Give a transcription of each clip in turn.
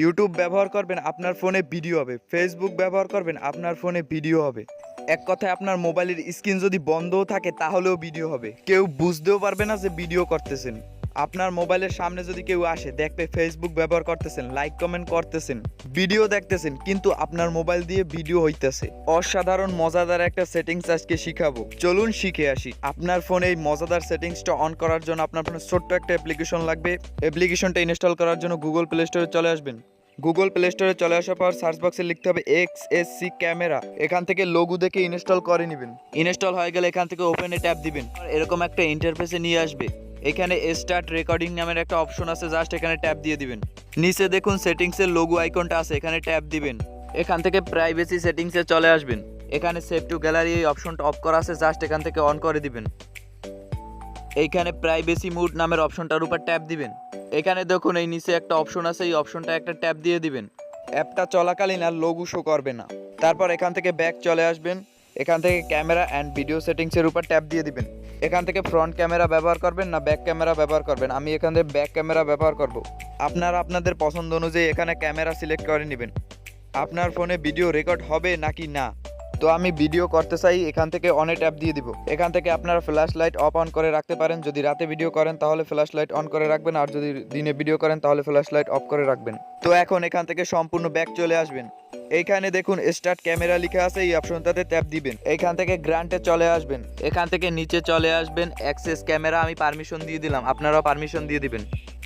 YouTube ব্যবহার করবেন, আপনার ফোনে ভিডিও হবে। ফেসবুক ব্যবহার করবেন, আপনার ফোনে ভিডিও হবে। এক কথায় আপনার মোবাইলের স্ক্রিন যদি বন্ধও থাকে, তাহলেও ভিডিও হবে। কেউ বুঝতেও পারবে না যে ভিডিও করতেছেন। আপনার মোবাইলের সামনে যদি কেউ আসে, দেখবে ফেসবুক ব্যবহার করতেছেন লাইক কমেন্ট করতেছেন ভিডিও দেখতেছেন, কিন্তু আপনার মোবাইল দিয়ে ভিডিও হইতেছে। অসাধারণ, মজাদার একটা সেটিংস আজকে শিখাবো। চলুন শিখে আসি। আপনার ফোনে এই মজাদার সেটিংসটা অন করার জন্য আপনার ফোনে ছোট্ট একটা অ্যাপ্লিকেশন লাগবে। অ্যাপ্লিকেশনটা ইনস্টল করার জন্য গুগল প্লে স্টোরে চলে আসবেন। গুগল প্লে স্টোরে চলে আসার পর সার্চ বক্সে লিখতে হবে এক্স এস সি ক্যামেরা এখান থেকে লোগো দেখে ইনস্টল করে নেবেন। ইনস্টল হয়ে গেলে এখান থেকে ওপেনে ট্যাপ দিবেন। এরকম একটা ইন্টারফেসে নিয়ে আসবে। এখানে স্টার্ট রেকর্ডিং নামের একটা অপশন আছে জাস্ট এখানে ট্যাপ দিয়ে দিবেন। নিচে দেখুন সেটিংসের লোগো আইকনটা আছে, এখানে ট্যাপ দিবেন। এখান থেকে প্রাইভেসি সেটিংসে চলে আসবেন। এখানে সেভ টু গ্যালারি এই অপশনটা অফ করা আছে জাস্ট এখান থেকে অন করে দিবেন। এইখানে প্রাইভেসি মুড নামের অপশনটার উপর ট্যাপ দিবেন। এখানে দেখুন এই নিচে একটা অপশন আছে, এই অপশনটা একটা ট্যাপ দিয়ে দিবেন। অ্যাপটা চলাকালীন আর লোগো শো করবে না। তারপর এখান থেকে ব্যাক চলে আসবেন। এখান থেকে ক্যামেরা অ্যান্ড ভিডিও সেটিংসের উপর ট্যাপ দিয়ে দিবেন। এখান থেকে ফ্রন্ট ক্যামেরা ব্যবহার করবেন না ব্যাক ক্যামেরা ব্যবহার করবেন? আমি এখান থেকে ব্যাক ক্যামেরা ব্যবহার করব। আপনারা আপনাদের পছন্দ অনুযায়ী এখানে ক্যামেরা সিলেক্ট করে নেবেন। আপনার ফোনে ভিডিও রেকর্ড হবে নাকি না? তো আমি ভিডিও করতে চাই, এখান থেকে অনেক অ্যাপ দিয়ে দিব। এখান থেকে আপনারা ফ্ল্যাশ লাইট অফ অন করে রাখতে পারেন। যদি রাতে ভিডিও করেন, তাহলে ফ্ল্যাশ লাইট অন করে রাখবেন। আর যদি দিনে ভিডিও করেন, তাহলে ফ্ল্যাশ লাইট অফ করে রাখবেন। তো এখন এখান থেকে সম্পূর্ণ ব্যাক চলে আসবেন। এইখানে দেখুন স্টার্ট ক্যামেরা লিখে আছে, এই অপশনটাতে ট্যাপ দিবেন। এখান থেকে গ্রান্টে চলে আসবেন। এখান থেকে নিচে চলে আসবেন অ্যাক্সেস ক্যামেরা আমি পারমিশন দিয়ে দিলাম, আপনারাও পারমিশন দিয়ে দিবেন।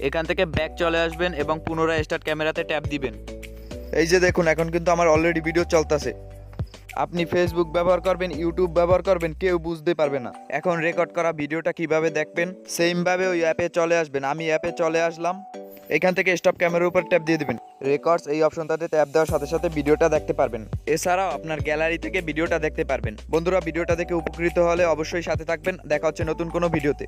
এখান থেকে ব্যাক চলে আসবেন এবং পুনরায় স্টার্ট ক্যামেরাতে ট্যাপ দিবেন। এই যে দেখুন, এখন কিন্তু আমার অলরেডি ভিডিও চলতেছে। আপনি ফেসবুক ব্যবহার করবেন ইউটিউব ব্যবহার করবেন, কেউ বুঝতে পারবে না। এখন রেকর্ড করা ভিডিওটা কীভাবে দেখবেন? সেমভাবে ওই অ্যাপে চলে আসবেন। আমি অ্যাপে চলে আসলাম। এখান থেকে স্টপ ক্যামেরার উপর ট্যাপ দিয়ে দিবেন। রেকর্ডস এই অপশনটাতে ট্যাপ দেওয়ার সাথে সাথে ভিডিওটা দেখতে পারবেন। এছাড়াও আপনার গ্যালারি থেকে ভিডিওটা দেখতে পারবেন। বন্ধুরা ভিডিওটা দেখে উপকৃত হলে অবশ্যই সাথে থাকবেন। দেখা হচ্ছে নতুন কোনো ভিডিওতে